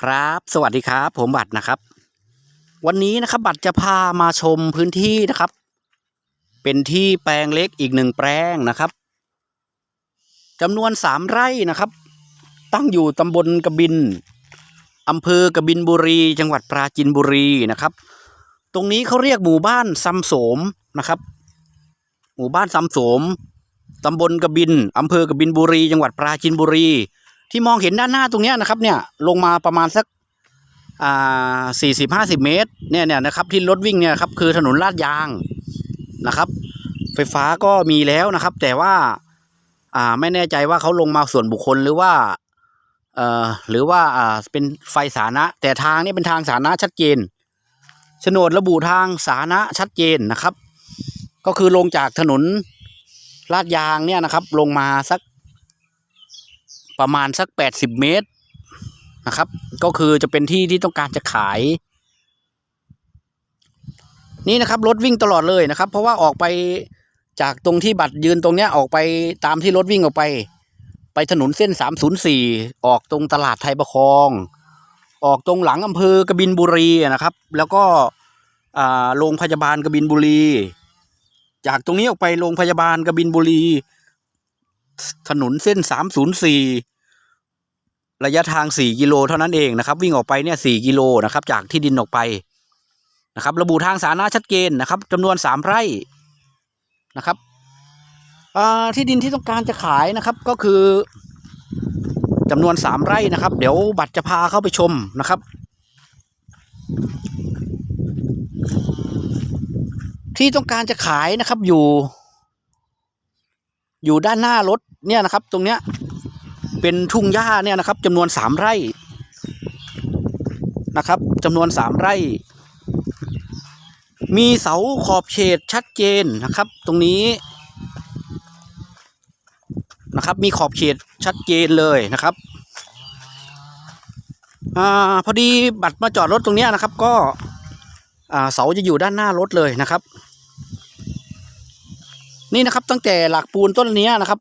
ครับ สวัสดีครับ ผมบัตรนะครับ วันนี้นะครับ บัตรจะพามาชมพื้นที่นะครับ เป็นที่แปลงเล็กอีกหนึ่งแปลงนะครับจำนวนสามไร่นะครับ ตั้งอยู่ตำบลกบินอำเภอกบินบุรี จังหวัดปราจีนบุรีนะครับ ตรงนี้เขาเรียกหมู่บ้านซำโสมนะครับ หมู่บ้านซำโสมตำบลกบินอำเภอกบินบุรี จังหวัดปราจีนบุรี ที่มองเห็นด้านหน้าตรงเนี้ยนะครับเนี่ยลงมาประมาณสักอ่าสี่สิบห้าสิบเมตรเนี่ยเนี่ยนะครับที่รถวิ่งเนี่ยครับคือถนนลาดยางนะครับ ไฟฟ้าก็มีแล้วนะครับ แต่ว่าอ่าไม่แน่ใจว่าเขาลงมาส่วนบุคคลหรือว่าเอ่อหรือว่าอ่าเป็นไฟสาธารณะ แต่ทางนี้เป็นทางสาธารณะชัดเจนโฉนดระบุทางสาธารณะชัดเจนนะครับ ก็คือลงจากถนนลาดยางเนี่ยนะครับ ลงมาสัก ประมาณสักแปดสิบเมตรนะครับ ก็คือจะเป็นที่ที่ต้องการจะขาย นี่นะครับรถวิ่งตลอดเลยนะครับ เพราะว่าออกไปจากตรงที่บัตรยืนตรงเนี้ยออกไปตามที่รถวิ่งออกไป ไปถนนเส้นสามศูนย์สี่ออกตรงตลาดไทยประคอง ออกตรงหลังอำเภอกบินบุรีนะครับ แล้วก็อ่าโรงพยาบาลกบินบุรี จากตรงนี้ออกไปโรงพยาบาลกบินบุรี ถนนเส้นสามศูนย์สี่ระยะทางสี่กิโลเท่านั้นเองนะครับ วิ่งออกไปเนี่ยสี่กิโลนะครับ จากที่ดินออกไปนะครับ ระบุทางสาธารณะชัดเจนนะครับจำนวนสามไร่นะครับอ่าที่ดินที่ต้องการจะขายนะครับก็คือจำนวนสามไร่นะครับ เดี๋ยวบัตรจะพาเข้าไปชมนะครับ ที่ต้องการจะขายนะครับอยู่ อยู่ด้านหน้ารถเนี่ยนะครับ ตรงเนี้ยเป็นทุ่งหญ้าเนี่ยนะครับจำนวนสามไร่นะครับจำนวนสามไร่ มีเสาขอบเขตชัดเจนนะครับ ตรงนี้นะครับมีขอบเขตชัดเจนเลยนะครับอ่าพอดีบัตรมาจอดรถตรงเนี้ยนะครับ ก็อ่าเสาจะอยู่ด้านหน้ารถเลยนะครับ นี่นะครับ ตั้งแต่หลักปูนต้นนี้นะครับ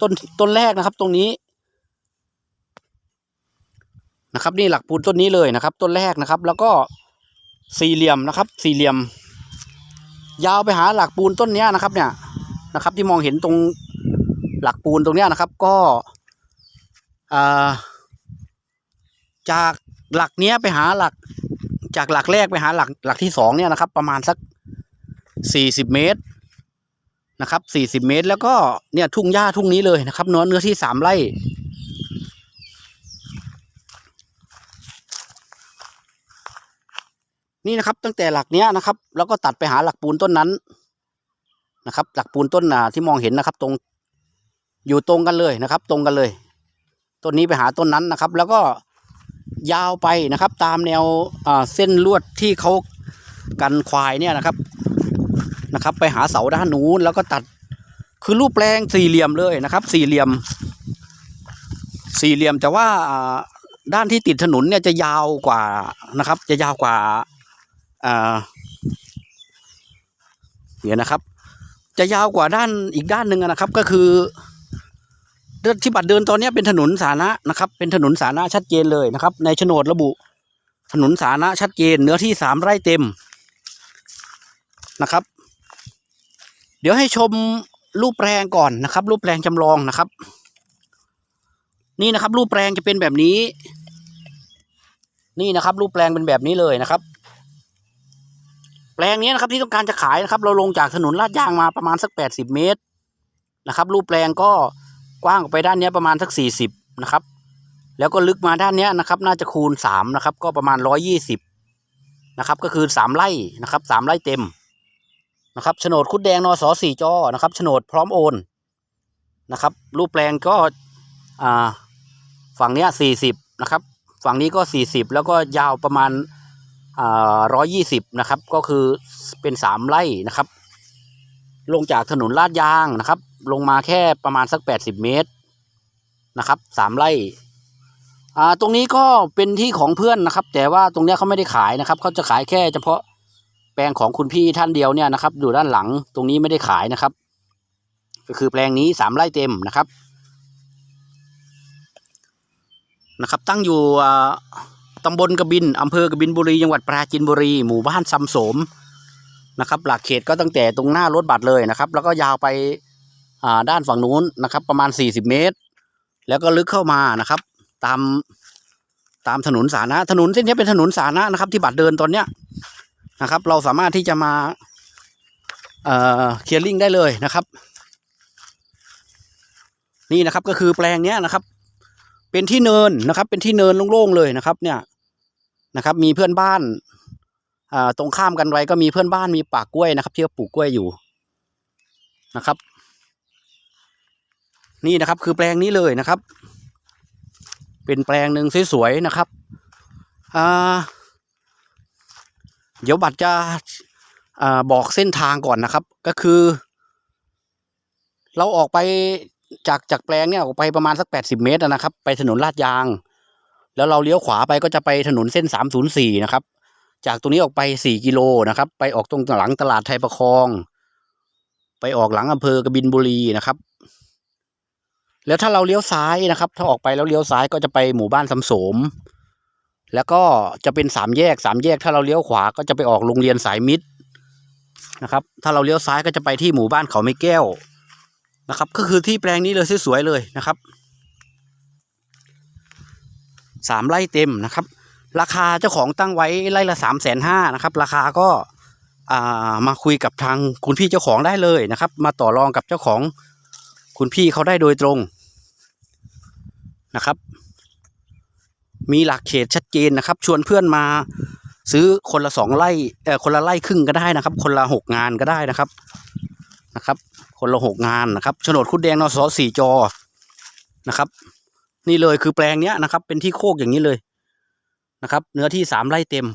ต้นต้นแรกนะครับ ตรงนี้นะครับ นี่หลักปูนต้นนี้เลยนะครับ ต้นแรกนะครับ แล้วก็สี่เหลี่ยมนะครับ สี่เหลี่ยม ยาวไปหาหลักปูนต้นนี้นะครับ เนี่ยนะครับ ที่มองเห็นตรงหลักปูนตรงเนี้ยนะครับ ก็าจากหลักเนี้ยไปหาหลัก จากหลักแรกไปหาหลักหลักที่สองเนี่ยนะครับ ประมาณสักสี่สิบเมตร นะครับสี่สิบเมตร แล้วก็เนี่ยทุ่งหญ้าทุ่งนี้เลยนะครับเนื้อเนื้อที่สามไร่นี่นะครับตั้งแต่หลักเนี้ยนะครับ แล้วก็ตัดไปหาหลักปูนต้นนั้นนะครับ หลักปูนต้นอ่าที่มองเห็นนะครับ ตรงอยู่ตรงกันเลยนะครับ ตรงกันเลยต้นนี้ไปหาต้นนั้นนะครับ แล้วก็ยาวไปนะครับ ตามแนวเส้นลวดที่เขากันควายเนี่ยนะครับ นะครับ ไปหาเสาด้านนู้นแล้วก็ตัดคือรูปแปลงสี่เหลี่ยมเลยนะครับ สี่เหลี่ยม สี่เหลี่ยมแต่ว่าด้านที่ติดถนนเนี่ยจะยาวกว่านะครับ จะยาวกว่าเดี๋ยวนะครับ จะยาวกว่าด้านอีกด้านหนึ่งนะครับ ก็คือที่บัตรเดินตอนนี้เป็นถนนสาธารณะนะครับ เป็นถนนสาธารณะชัดเจนเลยนะครับ ในโฉนดระบุ ถนนสาธารณะชัดเจนเนื้อที่สามไร่เต็มนะครับ ดี๋ยวให้ชมรูปแปลงก่อนนะครับ รูปแปลงจำลองนะครับ นี่นะครับ รูปแปลงจะเป็นแบบนี้ นี่นะครับ รูปแปลงเป็นแบบนี้เลยนะครับ แปลงนี้นะครับที่ต้องการจะขายนะครับ เราลงจากถนนลาดยางมาประมาณสักแปดสิบเมตรนะครับ รูปแปลงก็กว้างออกไปด้านนี้ประมาณสักสี่สิบนะครับ แล้วก็ลึกมาด้านนี้นะครับ น่าจะคูณสามนะครับ ก็ประมาณร้อยี่สิบนะครับ ก็คือสามไร่นะครับสามไร่เต็ม นะครับโฉนดคุดแดงนอสอสี่จอนะครับโฉนดพร้อมโอนนะครับ รูปแปลงก็อ่าฝั่งเนี้ยสี่สิบนะครับ ฝั่งนี้ก็สี่สิบแล้วก็ยาวประมาณอ่าร้อยี่สิบนะครับ ก็คือเป็นสามไร่นะครับ ลงจากถนนลาดยางนะครับ ลงมาแค่ประมาณสักแปดสิบเมตรนะครับสามไร่อ่าตรงนี้ก็เป็นที่ของเพื่อนนะครับ แต่ว่าตรงเนี้ยเขาไม่ได้ขายนะครับเขาจะขายแค่เฉพาะ แปลงของคุณพี่ท่านเดียวเนี่ยนะครับอยู่ด้านหลังตรงนี้ไม่ได้ขายนะครับ ก็คือแปลงนี้สามไร่เต็มนะครับนะครับ ตั้งอยู่ตำบลกบินอำเภอกบินบุรีจังหวัดปราจีนบุรี หมู่บ้านซำโสมนะครับ หลักเขตก็ตั้งแต่ตรงหน้ารถบัตรเลยนะครับ แล้วก็ยาวไปด้านฝั่งนู้นนะครับ ประมาณ 40 เมตร แล้วก็ลึกเข้ามานะครับ ตามตามถนนสาธารณะถนนเส้นนี้เป็นถนนสาธารณะนะครับ ที่บัตรเดินตอนเนี้ย นะครับ เราสามารถที่จะมาเอ่อเคลียร์ลิงได้เลยนะครับ นี่นะครับก็คือแปลงเนี้ยนะครับ เป็นที่เนินนะครับ เป็นที่เนินโล่งๆเลยนะครับ เนี่ยนะครับ มีเพื่อนบ้านอ่าตรงข้ามกันไว้ก็มีเพื่อนบ้านมีป่ากล้วยนะครับที่เขาปลูกกล้วยอยู่นะครับ นี่นะครับคือแปลงนี้เลยนะครับ เป็นแปลงหนึ่งสวยๆนะครับอ่า เดี๋ยวบัตรจะอบอกเส้นทางก่อนนะครับ ก็คือ เราออกไปจากจากแปลงเนี่ยออกไปประมาณสักแปดสิบเมตรนะครับ ไปถนนลาดยาง แล้วเราเลี้ยวขวาไปก็จะไปถนนเส้นสามศูนย์สี่นะครับ จากตรงนี้ออกไปสี่กิโลนะครับ ไปออกตรงหลังตลาดไทยประคอง ไปออกหลังอำเภอกบินบุรีนะครับ แล้วถ้าเราเลี้ยวซ้ายนะครับ ถ้าออกไปแล้วเลี้ยวซ้ายก็จะไปหมู่บ้านสำโสม แล้วก็จะเป็นสามแยกสามแยกถ้าเราเลี้ยวขวาก็จะไปออกโรงเรียนสายมิตรนะครับ ถ้าเราเลี้ยวซ้ายก็จะไปที่หมู่บ้านเขาไม่แก้วนะครับ ก็คือที่แปลงนี้เลยสวยๆเลยนะครับสามไร่เต็มนะครับ ราคาเจ้าของตั้งไว้ไร่ละสามแสนห้านะครับ ราคาก็อ่ามาคุยกับทางคุณพี่เจ้าของได้เลยนะครับ มาต่อรองกับเจ้าของคุณพี่เขาได้โดยตรงนะครับ มีหลักเขตชัดเจนนะครับ ชวนเพื่อนมาซื้อคนละสองไร่เออคนละไร่ครึ่งก็ได้นะครับ คนละหกงานก็ได้นะครับนะครับ คนละหกงานนะครับโฉนดคุดแดงนสสี่จอนะครับ นี่เลยคือแปลงเนี้ยนะครับ เป็นที่โคกอย่างนี้เลยนะครับ เนื้อที่สามไร่เต็ม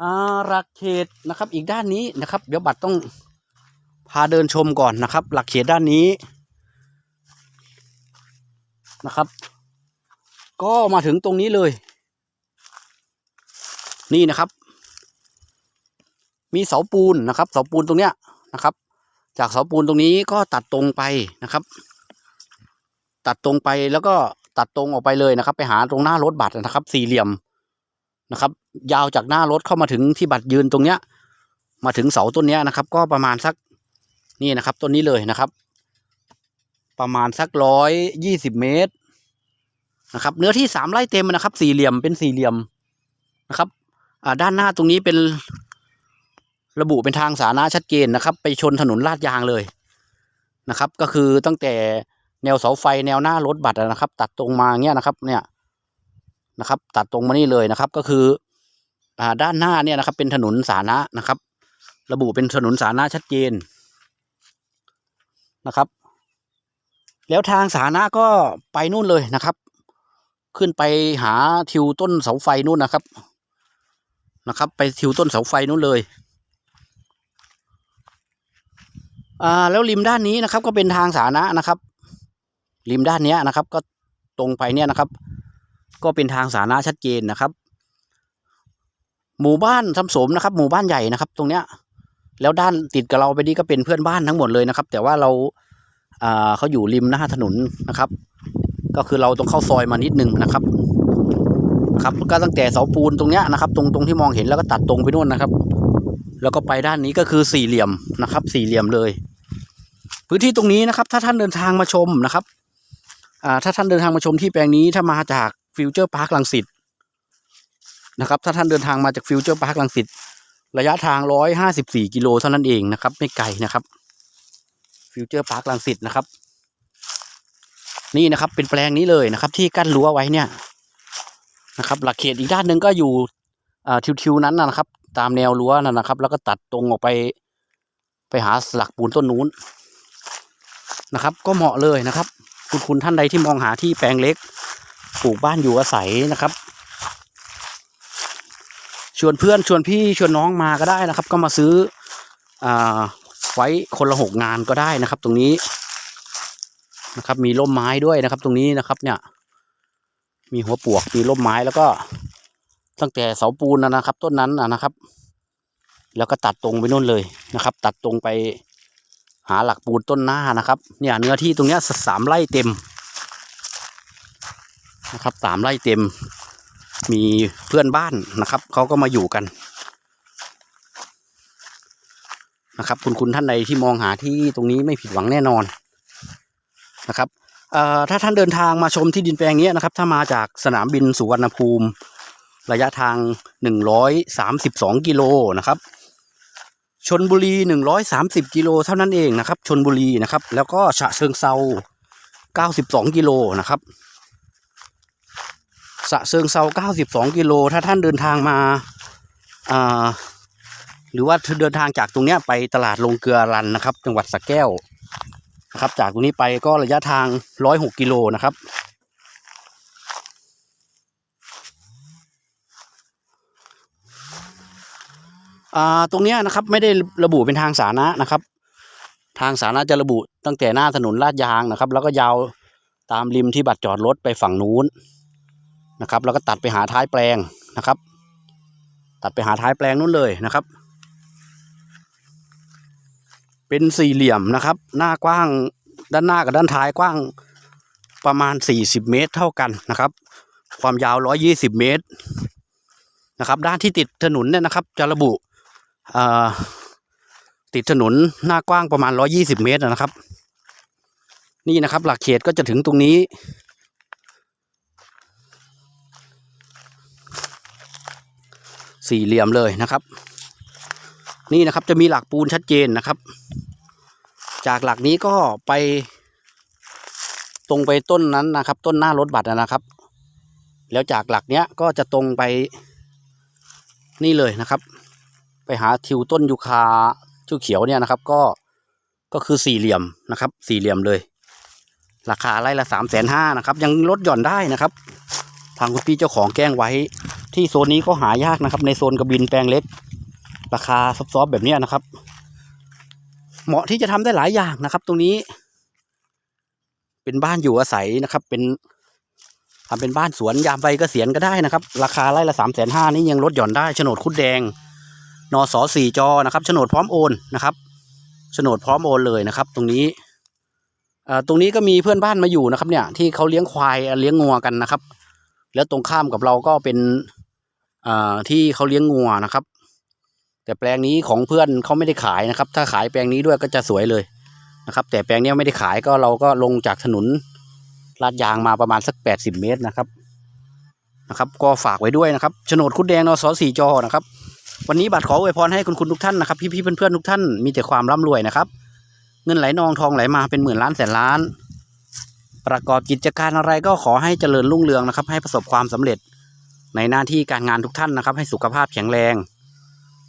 อาหลักเขตนะครับ อีกด้านนี้นะครับ เดี๋ยวบัตรต้องพาเดินชมก่อนนะครับ หลักเขตด้านนี้นะครับ ก็มาถึงตรงนี้เลย นี่นะครับ มีเสาปูนนะครับ เสาปูนตรงเนี้ยนะครับ จากเสาปูนตรงนี้ก็ตัดตรงไปนะครับ ตัดตรงไปแล้วก็ตัดตรงออกไปเลยนะครับ ไปหาตรงหน้ารถบัตรนะครับ สี่เหลี่ยมนะครับ ยาวจากหน้ารถเข้ามาถึงที่บัตรยืนตรงเนี้ย มาถึงเสาต้นเนี้ยนะครับ ก็ประมาณสักนี่นะครับต้นนี้เลยนะครับ ประมาณสักร้อยยี่สิบเมตร นะครับ เนื้อที่สามไร่เต็มนะครับ สี่เหลี่ยมเป็นสี่เหลี่ยมนะครับด้านหน้าตรงนี้เป็นระบุเป็นทางสาธารณะชัดเจนนะครับ ไปชนถนนลาดยางเลยนะครับ ก็คือตั้งแต่แนวเสาไฟแนวหน้ารถบัตรนะครับ ตัดตรงมาเงี้ยนะครับ เนี่ยนะครับ ตัดตรงมานี่เลยนะครับ ก็คืออ่าด้านหน้าเนี่ยนะครับ เป็นถนนสาธารณะนะครับ ระบุเป็นถนนสาธารณะชัดเจนนะครับ แล้วทางสาธารณะก็ไปนู่นเลยนะครับ ขึ้นไปหาทิวต้นเสาไฟนู่นนะครับ นะครับ ไปทิวต้นเสาไฟนู่นเลยอ่าแล้วริมด้านนี้นะครับ ก็เป็นทางสาธารณะนะครับริมด้านเนี้ยนะครับ ก็ตรงไปเนี่ยนะครับ ก็เป็นทางสาธารณะชัดเจนนะครับ หมู่บ้านทำสมนะครับ หมู่บ้านใหญ่นะครับ ตรงเนี้ย แล้วด้านติดกับเราไปนี่ก็เป็นเพื่อนบ้านทั้งหมดเลยนะครับ แต่ว่าเราอ่าเขาอยู่ริมหน้าถนนนะครับ ก็คือเราต้องเข้าซอยมานิดนึงนะครับ ครับก็ตั้งแต่เสาปูนตรงเนี้ยนะครับ ตรงตรงที่มองเห็นแล้วก็ตัดตรงไปนู่นนะครับ แล้วก็ไปด้านนี้ก็คือสี่เหลี่ยมนะครับ สี่เหลี่ยมเลย พื้นที่ตรงนี้นะครับ ถ้าท่านเดินทางมาชมนะครับอ่าถ้าท่านเดินทางมาชมที่แปลงนี้ถ้ามาจากฟิวเจอร์พาร์คลังสิตนะครับถ้าท่านเดินทางมาจากฟิวเจอร์พาร์คลังสิตระยะทางร้อยห้าสิบสี่กิโลเท่านั้นเองนะครับ ไม่ไกลนะครับ ฟิวเจอร์พาร์คลังสิตนะครับ นี่นะครับ เป็นแปลงนี้เลยนะครับ ที่กั้นรั้วไว้เนี่ยนะครับหลักเขตอีกด้านหนึ่งก็อยู่ทิวๆนั้นนะครับ ตามแนวรั้วนั่นนะครับ แล้วก็ตัดตรงออกไป ไปหาหลักปูนต้นนู้นนะครับ ก็เหมาะเลยนะครับ คุณคุณท่านใดที่มองหาที่แปลงเล็กปลูกบ้านอยู่อาศัยนะครับ ชวนเพื่อนชวนพี่ชวนน้องมาก็ได้นะครับ ก็มาซื้ออไว้คนละหกงานก็ได้นะครับ ตรงนี้ นะครับ มีร่มไม้ด้วยนะครับ ตรงนี้นะครับ เนี่ย มีหัวปวกมีร่มไม้แล้วก็ ตั้งแต่เสาปูนนะนะครับ ต้นนั้นนะนะครับ แล้วก็ตัดตรงไปนู่นเลยนะครับ ตัดตรงไปหาหลักปูนต้นหน้านะครับ เนี่ย เนื้อที่ตรงเนี้ยสามไร่เต็มนะครับสามไร่เต็ม มีเพื่อนบ้านนะครับเขาก็มาอยู่กันนะครับ คุณคุณท่านใดที่มองหาที่ตรงนี้ไม่ผิดหวังแน่นอน นะครับถ้าท่านเดินทางมาชมที่ดินแปลงนี้นะครับ ถ้ามาจากสนามบินสุวรรณภูมิ ระยะทางหนึ่งร้อยสามสิบสองกิโลนะครับชนบุรีหนึ่งร้อยสามสิบกิโลเท่านั้นเองนะครับชนบุรีนะครับ แล้วก็ฉะเชิงเซาเก้าสิบสองกิโลนะครับสะเชิงเซา92 กิโล ถ้าท่านเดินทางมาาหรือว่าเดินทางจากตรงเนี้ยไปตลาดลงเกลือรันนะครับ จังหวัดสระแก้ว นะครับ จากตรงนี้ไปก็ระยะทาง106กิโลนะครับอ่าตรงนี้นะครับไม่ได้ระบุเป็นทางสาธารณะนะครับ ทางสาธารณะจะระบุตั้งแต่หน้าถนนลาดยางนะครับ แล้วก็ยาวตามริมที่บัตรจอดรถไปฝั่งนู้นนะครับ แล้วก็ตัดไปหาท้ายแปลงนะครับ ตัดไปหาท้ายแปลงนู้นเลยนะครับ เป็นสี่เหลี่ยมนะครับ หน้ากว้างด้านหน้ากับด้านท้ายกว้างประมาณ 40 เมตรเท่ากันนะครับ ความยาว 120 เมตรนะครับ ด้านที่ติดถนนเนี่ยนะครับ จะระบุติดถนนหน้ากว้างประมาณ 120 เมตรนะครับ นี่นะครับ หลักเขตก็จะถึงตรงนี้ สี่เหลี่ยมเลยนะครับ นี่นะครับจะมีหลักปูนชัดเจนนะครับ จากหลักนี้ก็ไป ตรงไปต้นนั้นนะครับ ต้นหน้ารถบัตรนะครับ แล้วจากหลักเนี้ยก็จะตรงไปนี่เลยนะครับ ไปหาทิวต้นยูคาเขียวเนี่ยนะครับ ก็ก็คือสี่เหลี่ยมนะครับ สี่เหลี่ยมเลย ราคาไร่ละสามแสนห้านะครับ ยังลดหย่อนได้นะครับ ทางคุณพี่เจ้าของแกล้งไว้ ที่โซนนี้ก็หายากนะครับ ในโซนกระบินแปลงเล็ก ราคาซอฟๆแบบนี้นะครับ เหมาะที่จะทำได้หลายอย่างนะครับ ตรงนี้ เป็นบ้านอยู่อาศัยนะครับ เป็นทำเป็นบ้านสวนยามใบเกษียณก็ได้นะครับ ราคาไร่ละสามแสนห้านี่ยังลดหย่อนได้โฉนดคุดแดงนอสอสี่จอนะครับโฉนดพร้อมโอนนะครับโฉนดพร้อมโอนเลยนะครับ ตรงนี้อ่อตรงนี้ก็มีเพื่อนบ้านมาอยู่นะครับ เนี่ย ที่เขาเลี้ยงควายเลี้ยงงัวกันนะครับ แล้วตรงข้ามกับเราก็เป็นอ่าที่เขาเลี้ยงงัวนะครับ แต่แปลงนี้ของเพื่อนเขาไม่ได้ขายนะครับ ถ้าขายแปลงนี้ด้วยก็จะสวยเลยนะครับ แต่แปลงนี้ไม่ได้ขายก็เราก็ลงจากถนนลาดยางมาประมาณสักแปดสิบเมตรนะครับนะครับ ก็ฝากไว้ด้วยนะครับโฉนดคุดแดงนสสี่จอนะครับ วันนี้บัตรขออวยพรให้คุณคุณทุกท่านนะครับพี่ๆเพื่อนๆทุกท่านมีแต่ความร่ำรวยนะครับ เงินไหลนองทองไหลมาเป็นหมื่นล้านแสนล้าน ประกอบกิจการอะไรก็ขอให้เจริญรุ่งเรืองนะครับ ให้ประสบความสำเร็จในหน้าที่การงานทุกท่านนะครับ ให้สุขภาพแข็งแรง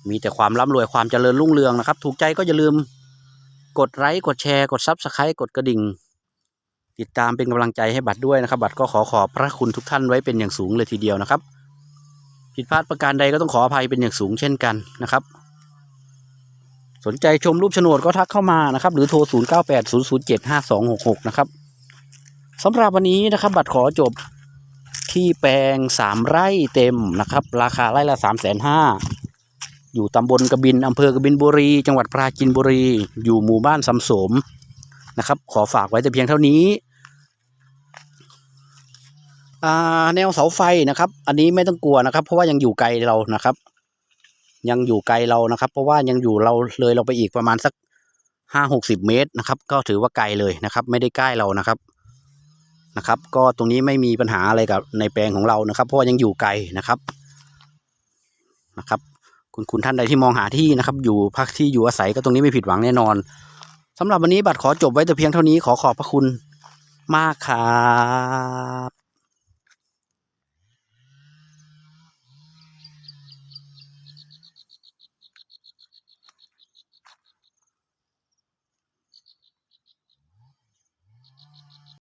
มีแต่ความร่ำรวยความเจริญรุ่งเรืองนะครับ ถูกใจก็อย่าลืมกดไลค์กดแชร์กดซับสไครต์กดกระดิ่ง ติดตามเป็นกำลังใจให้บัตรด้วยนะครับ บัตรก็ขอขอบพระคุณทุกท่านไว้เป็นอย่างสูงเลยทีเดียวนะครับ ผิดพลาดประการใดก็ต้องขออภัยเป็นอย่างสูงเช่นกันนะครับ สนใจชมรูปโฉนดก็ทักเข้ามานะครับ หรือโทร 0 9 8 0 0 7 5 2 6 6 นะครับสำหรับวันนี้นะครับ บัตรขอจบที่แปลงสามไร่เต็มนะครับ ราคาไร่ละสามแสนห้า อยู่ตำบลกบินอำเภอกบินบุรี จังหวัดปราจีนบุรี อยู่หมู่บ้านสำสมนะครับ ขอฝากไว้แต่เพียงเท่านี้อ่าแนวเสาไฟนะครับ อันนี้ไม่ต้องกลัวนะครับ เพราะว่ายังอยู่ไกลเรานะครับ ยังอยู่ไกลเรานะครับ เพราะว่ายังอยู่เราเลยเราไปอีกประมาณสักห้าหกสิบเมตรนะครับ ก็ถือว่าไกลเลยนะครับ ไม่ได้ใกล้เรานะครับนะครับ ก็ตรงนี้ไม่มีปัญหาอะไรกับในแปลงของเรานะครับ เพราะว่ายังอยู่ไกลนะครับนะครับ คุณคุณท่านใดที่มองหาที่นะครับ อยู่พักที่อยู่อาศัยก็ตรงนี้ไม่ผิดหวังแน่นอนสำหรับวันนี้บัตรขอจบไว้แต่เพียงเท่านี้ขอขอบพระคุณมากครับ